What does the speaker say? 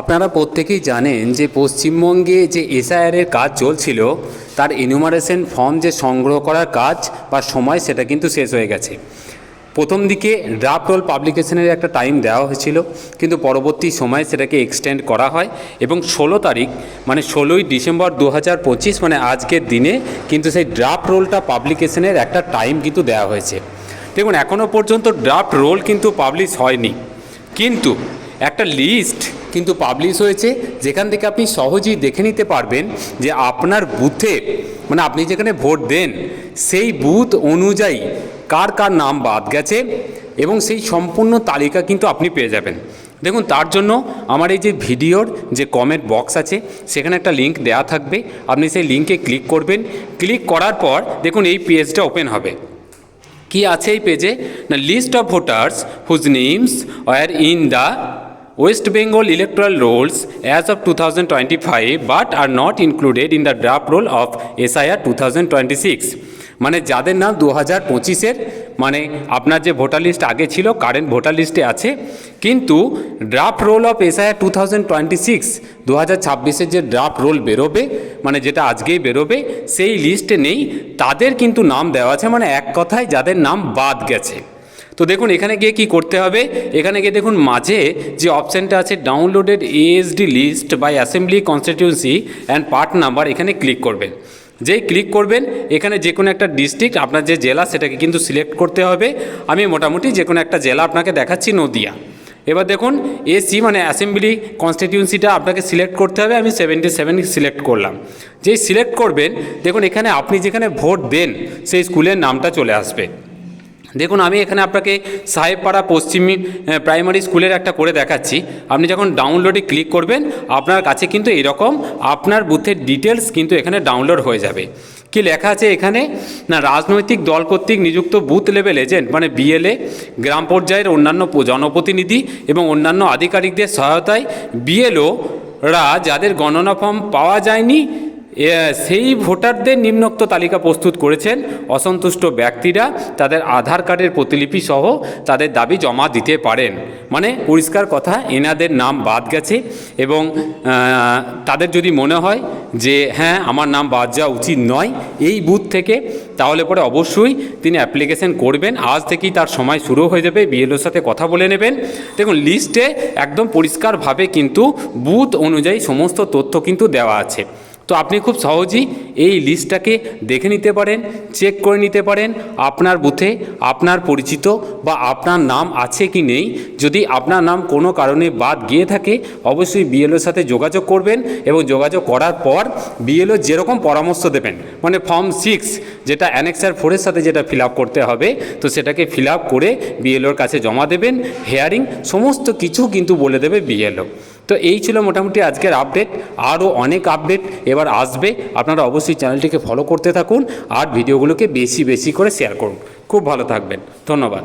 আপনারা প্রত্যেকেই জানেন যে পশ্চিমবঙ্গে যে এসআইআরের কাজ চলছিল, তার ইনুমারেশন ফর্ম যে সংগ্রহ করার কাজ বা সময় সেটা কিন্তু শেষ হয়ে গেছে। প্রথম দিকে ড্রাফট রোল পাবলিকেশনের একটা টাইম দেওয়া হয়েছিল, কিন্তু পরবর্তী সময়ে সেটাকে এক্সটেন্ড করা হয় এবং ষোলো তারিখ মানে ষোলোই ডিসেম্বর দু হাজার পঁচিশ মানে আজকের দিনে কিন্তু সেই ড্রাফট রোলটা পাবলিকেশনের একটা টাইম কিন্তু দেওয়া হয়েছে। দেখুন এখনও পর্যন্ত ড্রাফট রোল কিন্তু পাবলিশ হয়নি। কিন্তু একটা লিস্ট কিন্তু পাবলিশ হয়েছে, যেখান থেকে আপনি সহজেই দেখে নিতে পারবেন যে আপনার বুথে মানে আপনি যেখানে ভোট দেন, সেই বুথ অনুযায়ী কার কার নাম বাদ গেছে এবং সেই সম্পূর্ণ তালিকা কিন্তু আপনি পেয়ে যাবেন। দেখুন, তার জন্য আমার এই যে ভিডিওর যে কমেন্ট বক্স আছে, সেখানে একটা লিঙ্ক দেওয়া থাকবে। আপনি সেই লিঙ্কে ক্লিক করবেন। ক্লিক করার পর দেখুন, এই পেজটা ওপেন হবে। কি আছে এই পেজে না list of voters whose names were in the two thousand twenty five but are not included in the draft roll of SIR two thousand twenty six মানে যাদের নাম দু হাজার পঁচিশের মানে আপনার যে ভোটার লিস্ট আগে ছিল কারেন্ট ভোটার লিস্টে আছে, কিন্তু draft roll of SIR two thousand twenty six দু হাজার ছাব্বিশের যে ড্রাফট রোল বেরোবে মানে যেটা আজকেই বেরোবে, সেই লিস্টে নেই। তাদের কিন্তু নাম দেওয়া আছে মানে এক কথায় যাদের নাম বাদ গেছে। তো দেখুন, এখানে গিয়ে কি করতে হবে? এখানে গিয়ে দেখুন, মাঝে যে অপশানটা আছে downloaded ASD list by assembly constituency and part number এখানে ক্লিক করবেন। যেই ক্লিক করবেন, এখানে যে কোনো একটা ডিস্ট্রিক্ট আপনার যে জেলা, সেটাকে কিন্তু সিলেক্ট করতে হবে। আমি মোটামুটি যে কোনো একটা জেলা আপনাকে দেখাচ্ছি, নদিয়া। এবার দেখুন এসি মানে অ্যাসেম্বলি কনস্টিটিউন্সিটা আপনাকে সিলেক্ট করতে হবে, আমি সেভেন্টি সেভেন সিলেক্ট করলাম। যেই সিলেক্ট করবেন, দেখুন, এখানে আপনি যেখানে ভোট দেন, সেই স্কুলের নামটা চলে আসবে। দেখুন, আমি এখানে আপনাকে সাহেবপাড়া পশ্চিমী প্রাইমারি স্কুলের একটা করে দেখাচ্ছি। আপনি যখন ডাউনলোডে ক্লিক করবেন, আপনার কাছে কিন্তু এরকম আপনার বুথের ডিটেলস কিন্তু এখানে ডাউনলোড হয়ে যাবে। কি লেখা আছে এখানে? না, রাজনৈতিক দল কর্তৃক নিযুক্ত বুথ লেভেল এজেন্ট মানে বিএলএ গ্রাম পর্যায়ের অন্যান্য জনপ্রতিনিধি এবং অন্যান্য আধিকারিকদের সহায়তায় বিএলওরা যাদের গণনা ফর্ম পাওয়া যায়নি সেই ভোটারদের নিম্নোক্ত তালিকা প্রস্তুত করেছেন অসন্তুষ্ট ব্যক্তিরা, তাদের আধার কার্ডের প্রতিলিপি সহ তাদের দাবি জমা দিতে পারেন। মানে পরিষ্কার কথা, এনাদের নাম বাদ গেছে এবং তাদের যদি মনে হয় যে হ্যাঁ আমার নাম বাদ যাওয়া উচিত নয় এই বুথ থেকে, তাহলে পরে অবশ্যই তিনি অ্যাপ্লিকেশন করবেন। আজ থেকেই তার সময় শুরু হয়ে যাবে, বিএলওর সাথে কথা বলে নেবেন। দেখুন, লিস্টে একদম পরিষ্কারভাবে কিন্তু বুথ অনুযায়ী সমস্ত তথ্য কিন্তু দেওয়া আছে। তো আপনি খুব সহজেই এই লিস্টটাকে দেখে নিতে পারেন, চেক করে নিতে পারেন আপনার বুথে আপনার পরিচিত বা আপনার নাম আছে কি নেই। যদি আপনার নাম কোনো কারণে বাদ গিয়ে থাকে, অবশ্যই বিএলওর সাথে যোগাযোগ করবেন এবং যোগাযোগ করার পর বিএলও যেরকম পরামর্শ দেবেন মানে ফর্ম সিক্স যেটা অ্যানেক্সার ফোরের সাথে যেটা ফিল করতে হবে, তো সেটাকে ফিল করে বিএলওর কাছে জমা দেবেন হেয়ারিং সমস্ত কিছু কিন্তু বলে দেবে বিএলও তো এই ছিল মোটামুটি আজকের আপডেট আরও অনেক আপডেট এবার আসবে। আপনারা অবশ্যই চ্যানেলটিকে ফলো করতে থাকুন আর ভিডিওগুলোকে বেশি বেশি করে শেয়ার করুন। খুব ভালো থাকবেন। ধন্যবাদ।